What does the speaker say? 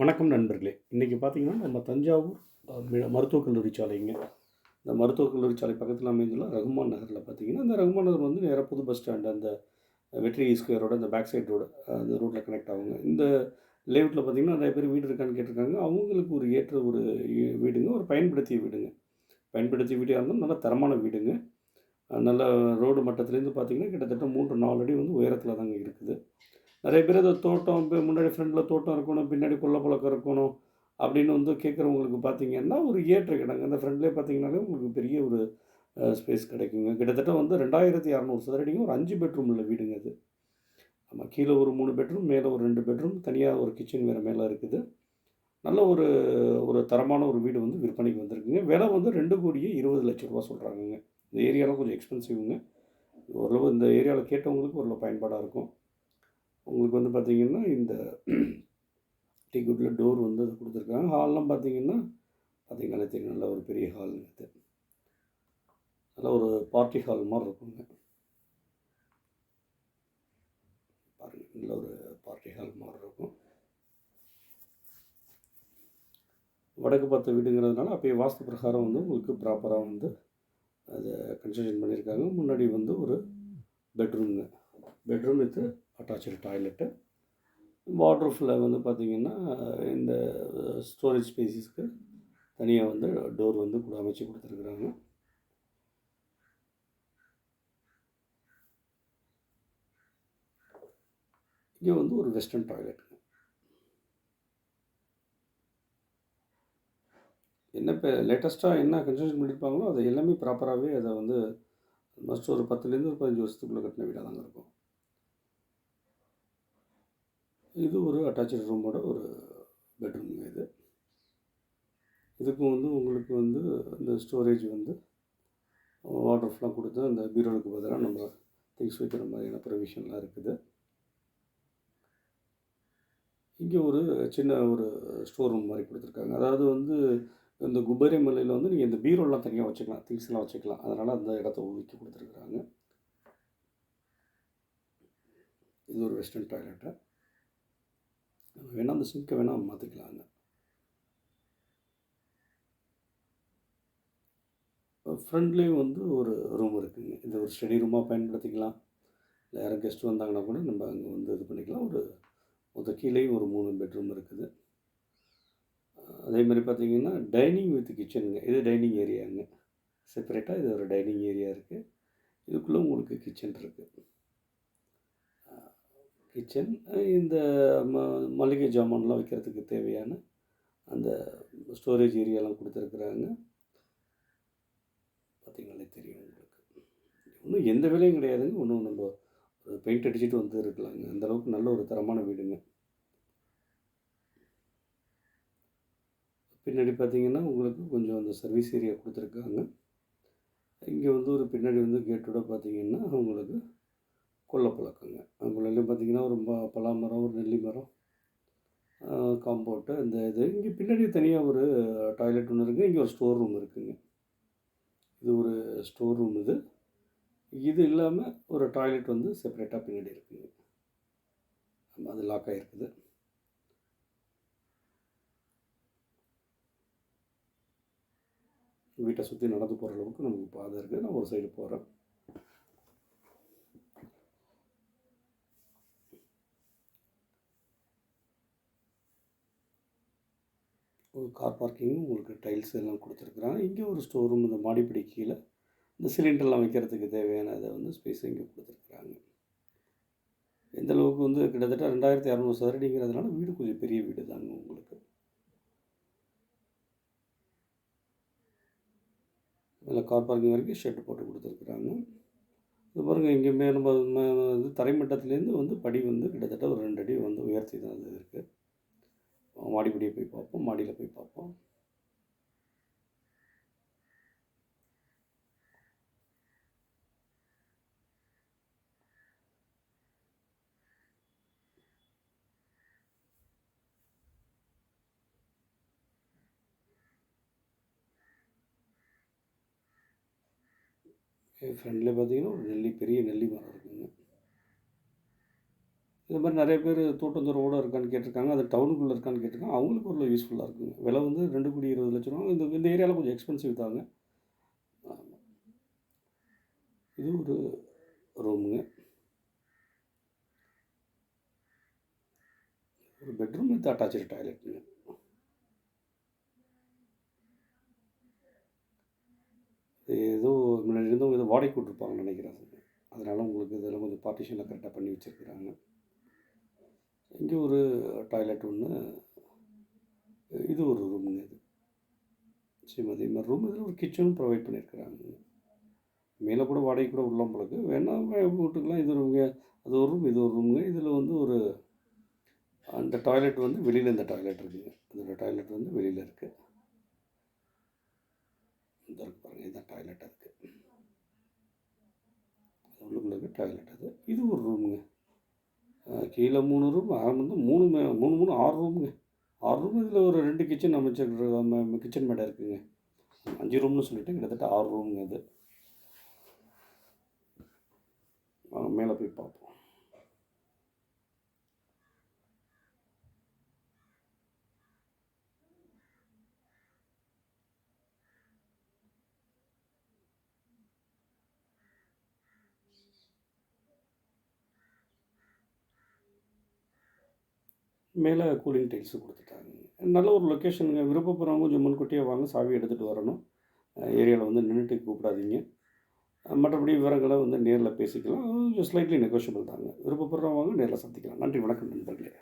வணக்கம் நண்பர்களே. இன்றைக்கி பார்த்தீங்கன்னா நம்ம தஞ்சாவூர் மருத்துவக் கல்லூரி சாலைங்க. இந்த மருத்துவக் கல்லூரி சாலை பக்கத்தில் அமைந்துள்ள ரகுமான் நகரில் பார்த்தீங்கன்னா இந்த ரகுமான் நகர் வந்து நேராக புது பஸ் ஸ்டாண்டு அந்த வெற்றி ஸ்கொயரோட அந்த பேக் சைட் ரோடு அந்த ரோட்டில் கனெக்ட் ஆகுங்க. இந்த லேவுட்டில் பார்த்தீங்கன்னா நிறைய பேர் வீடு இருக்கான்னு கேட்டிருக்காங்க. அவங்களுக்கு ஒரு ஏற்ற ஒரு வீடுங்க ஒரு பயன்படுத்திய வீடுங்க. பயன்படுத்திய வீடாக இருந்தாலும் நல்ல தரமான வீடுங்க. நல்ல ரோடு மட்டத்துலேருந்து பார்த்தீங்கன்னா கிட்டத்தட்ட மூன்று நாலு அடி வந்து உயரத்தில் தாங்க இருக்குது. நிறைய பேர் அந்த தோட்டம் இப்போ முன்னாடி ஃப்ரண்டில் தோட்டம் இருக்கணும் பின்னாடி கொல்லை பழக்கம் இருக்கணும் அப்படின்னு வந்து கேட்குறவங்களுக்கு பார்த்தீங்கன்னா ஒரு ஏற்ற கிடங்கு. அந்த ஃப்ரெண்ட்லேயே பார்த்தீங்கன்னாலே உங்களுக்கு பெரிய ஒரு ஸ்பேஸ் கிடைக்குங்க. கிட்டத்தட்ட வந்து ரெண்டாயிரத்தி இரநூறு சதுரடிங்க ஒரு அஞ்சு பெட்ரூம் உள்ள வீடுங்க அது. ஆமாம் கீழே ஒரு மூணு பெட்ரூம் மேலே ஒரு ரெண்டு பெட்ரூம் தனியாக ஒரு கிச்சன் வேறு மேலே இருக்குது. நல்ல ஒரு ஒரு தரமான ஒரு வீடு வந்து விற்பனைக்கு வந்திருக்குங்க. விலை வந்து ரெண்டு கோடியே இருபது லட்ச ரூபா சொல்கிறாங்கங்க இந்த ஏரியாலாம் கொஞ்சம் எக்ஸ்பென்சிவ்ங்க ஓரளவு இந்த ஏரியாவில் கேட்டவங்களுக்கு ஓரளவு பயன்பாடாக இருக்கும். உங்களுக்கு வந்து பார்த்திங்கன்னா இந்த டிக்கெட்டில் டோர் வந்து அது கொடுத்துருக்காங்க. ஹால்லாம் பார்த்தீங்கன்னா பார்த்திங்கனா தெரியும். நல்ல ஒரு பெரிய ஹாலுங்க இது நல்ல ஒரு பார்ட்டி ஹால் மாதிரி இருக்குங்க. பாருங்கள் நல்ல ஒரு பார்ட்டி ஹால் மாதிரி இருக்கும். வடக்கு பார்த்த வீடுங்கிறதுனால அப்போயே வாஸ்து பிரகாரம் வந்து உங்களுக்கு ப்ராப்பராக வந்து அதை கன்ஸ்ட்ரக்ஷன் பண்ணியிருக்காங்க. முன்னாடி வந்து ஒரு பெட்ரூம்ங்க பெட்ரூம் வித் அட்டாச்சு டாய்லெட்டு வாட்ரூஃபில் வந்து பார்த்திங்கன்னா இந்த ஸ்டோரேஜ் ஸ்பேசிஸ்க்கு தனியாக வந்து டோர் வந்து கூட அமைச்சு கொடுத்துருக்குறாங்க. இங்கே வந்து ஒரு வெஸ்டர்ன் டாய்லெட் என்ன இப்போ லேட்டஸ்ட்டாக என்ன கன்ஸ்ட்ரக்ஷன் பண்ணியிருப்பாங்களோ அதை எல்லாமே ப்ராப்பராகவே அதை வந்து மஸ்ட் ஒரு பத்துலேருந்து ஒரு பதினஞ்சு வருஷத்துக்குள்ளே கட்டின வீடாக தாங்க இருக்கும். இது ஒரு அட்டாச்சு ரூமோட ஒரு பெட்ரூம் இது. இதுக்கும் வந்து உங்களுக்கு வந்து இந்த ஸ்டோரேஜ் வந்து வாட்டர்ஃப்லாம் கொடுத்து அந்த பீரோலுக்கு பதிலாக நம்ம திங்ஸ் வைக்கிற மாதிரியான ப்ரொவிஷன்லாம் இருக்குது. இங்கே ஒரு சின்ன ஒரு ஸ்டோர் ரூம் மாதிரி கொடுத்துருக்காங்க. அதாவது வந்து இந்த குபேரி மலையில் வந்து நீங்கள் இந்த பீரோலாம் தனியாக வச்சுக்கலாம் திங்ஸ்லாம் வச்சுக்கலாம். அதனால் அந்த இடத்த ஒதுக்கி கொடுத்துருக்குறாங்க. இது ஒரு வெஸ்டர்ன் டாய்லெட்டு வேணால் அந்த சிங்கை வேணால் மாற்றிக்கலாங்க ஃப்ரண்ட்லேயும் வந்து ஒரு ரூம் இருக்குதுங்க இது ஒரு ஸ்டடி ரூமாக பயன்படுத்திக்கலாம். இல்லை யாரும் கெஸ்ட் வந்தாங்கன்னா கூட நம்ம அங்கே வந்து இது பண்ணிக்கலாம். ஒரு மொத்த கீழேயும் ஒரு மூணு பெட்ரூம் இருக்குது. அதே மாதிரி பார்த்திங்கன்னா டைனிங் வித் கிச்சனுங்க இது டைனிங் ஏரியாங்க செப்பரேட்டாக இது ஒரு டைனிங் ஏரியா இருக்குது இதுக்குள்ளே உங்களுக்கு கிச்சன் இருக்குது கிச்சன் இந்த ம மளிகை ஜாமான்லாம் வைக்கிறதுக்கு தேவையான அந்த ஸ்டோரேஜ் ஏரியாலாம் கொடுத்துருக்குறாங்க. பார்த்திங்களே தெரியும் உங்களுக்கு. இன்னும் எந்த வேலையும் கிடையாதுங்க. ஒன்றும் நம்ம பெயிண்ட் அடிச்சுட்டு வந்து இருக்கலாங்க. அந்தளவுக்கு நல்ல ஒரு தரமான வீடுங்க. பின்னாடி பார்த்தீங்கன்னா உங்களுக்கு கொஞ்சம் அந்த சர்வீஸ் ஏரியா கொடுத்துருக்காங்க. இங்கே வந்து ஒரு பின்னாடி வந்து கேட்டோட பார்த்தீங்கன்னா உங்களுக்கு கொல்லை பழக்கங்க கொள்ளையிலையும் பார்த்திங்கன்னா ஒரு பலா மரம் ஒரு நெல்லி மரம் காம்பவுண்டு இந்த இது. இங்கே பின்னாடி தனியாக ஒரு டாய்லெட் ஒன்று இருக்குது இங்கே ஒரு ஸ்டோர் ரூம் இருக்குதுங்க இது ஒரு ஸ்டோர் ரூம் இது. இது இல்லாமல் ஒரு டாய்லெட் வந்து செப்பரேட்டாக பின்னாடி இருக்குங்க. ஆமாம் அது லாக் ஆகிருக்குது வீட்டை சுற்றி நடந்து போகிற அளவுக்கு நமக்கு பாதை இருக்குது நான் ஒரு சைடு போகிறேன் ஒரு கார் பார்க்கிங்கும் உங்களுக்கு டைல்ஸ் எல்லாம் கொடுத்துருக்குறாங்க. இங்கே ஒரு ஸ்டோர் ரூம் இந்த மாடிப்படி கீழே இந்த சிலிண்டர்லாம் வைக்கிறதுக்கு தேவையான அதை வந்து ஸ்பேஸ் இங்கே கொடுத்துருக்குறாங்க. எந்த அளவுக்கு வந்து கிட்டத்தட்ட ரெண்டாயிரத்தி இரநூறு சதுரடிங்கிறதுனால வீடு கொஞ்சம் பெரிய வீடு தாங்க உங்களுக்கு. இதில் கார் பார்க்கிங் வரைக்கும் ஷெட் போட்டு கொடுத்துருக்குறாங்க. இது பாருங்கள் இங்கே மே நம்ம இது தரைமட்டத்துலேருந்து வந்து படி வந்து கிட்டத்தட்ட ஒரு ரெண்டு அடி வந்து உயர்த்தி தான் அது இருக்குது மாடிப்படியை போய் பார்ப்போம் மாடியில் போய் பார்ப்போம். ஃப்ரெண்டில் பார்த்தீங்கன்னா ஒரு நெல்லி பெரிய நெல்லி மரம் இருக்குதுங்க இது மாதிரி நிறைய பேர் தோட்டந்தோரோட இருக்கான்னு கேட்டிருக்காங்க அது டவுனுக்குள்ளே இருக்கான்னு கேட்டிருக்காங்க. அவங்களுக்கு ஒரு யூஸ்ஃபுல்லாக இருக்குங்க. விலை வந்து ரெண்டு கோடி இருபது லட்ச ரூபா இந்த இந்த ஏரியாவில் கொஞ்சம் எக்ஸ்பென்சிவ் தாங்க. இது ஒரு ரூமுங்க ஒரு பெட்ரூம் வித் அட்டாச்சு டாய்லெட்டுங்க ஏதோ முன்னாடி இருந்தவங்க ஏதோ வாடகை விட்ருப்பாங்கன்னு நினைக்கிறேன். அதனால் உங்களுக்கு இதெல்லாம் கொஞ்சம் பார்ட்டிஷனில் கரெக்டாக பண்ணி வச்சுருக்குறாங்க. இங்கே ஒரு டாய்லெட் ஒன்று இது ஒரு ரூமுங்க இது. சேம் அதே மாதிரி ரூம் இதில் ஒரு கிச்சனும் ப்ரொவைட் பண்ணியிருக்கிறாங்க. மேலே கூட வாடகை கூட விடலாம் போலக்கு வேணா வீட்டுக்கெலாம்? இது ரூம்ங்க அது ஒரு ரூம் இது ஒரு ரூமுங்க இதில் வந்து ஒரு அந்த டாய்லெட் வந்து வெளியில் இந்த டாய்லெட் இருக்குங்க. இதோட டாய்லெட் வந்து வெளியில் இருக்குது இந்த இருக்கு பாருங்கள் இதுதான் டாய்லெட் இருக்குது அது டாய்லெட் அது. இது ஒரு ரூமுங்க கீழே மூணு ரூம் வந்து மூணு மே- மூணு மூணு ஆறு ரூமுங்க ஆறு ரூம் இதில் ஒரு ரெண்டு கிச்சன் அமைச்சிருக்கிற கிச்சன் மேடை இருக்குதுங்க அஞ்சு ரூம்னு சொல்லிவிட்டு கிட்டத்தட்ட ஆறு ரூமுங்க இது. மேலே போய் பார்ப்போம். மேலே கூலிங் டைல்ஸு கொடுத்துட்டாங்க. நல்ல ஒரு லொக்கேஷனுங்க விருப்பப்படுறவங்க கொஞ்சம் முன்கூட்டியே வாங்க சாவி எடுத்துகிட்டு வரணும். ஏரியாவில் வந்து நின்றுட்டு கூப்பிடாதீங்க. மற்றபடி விவரங்களை வந்து நேரில் பேசிக்கலாம். கொஞ்சம் ஸ்லைட்லி நெகோஷியபிள் தாங்க. விருப்பப்படுறவங்க நேரில் சந்திக்கலாம். நன்றி வணக்கம் நண்பர்களே.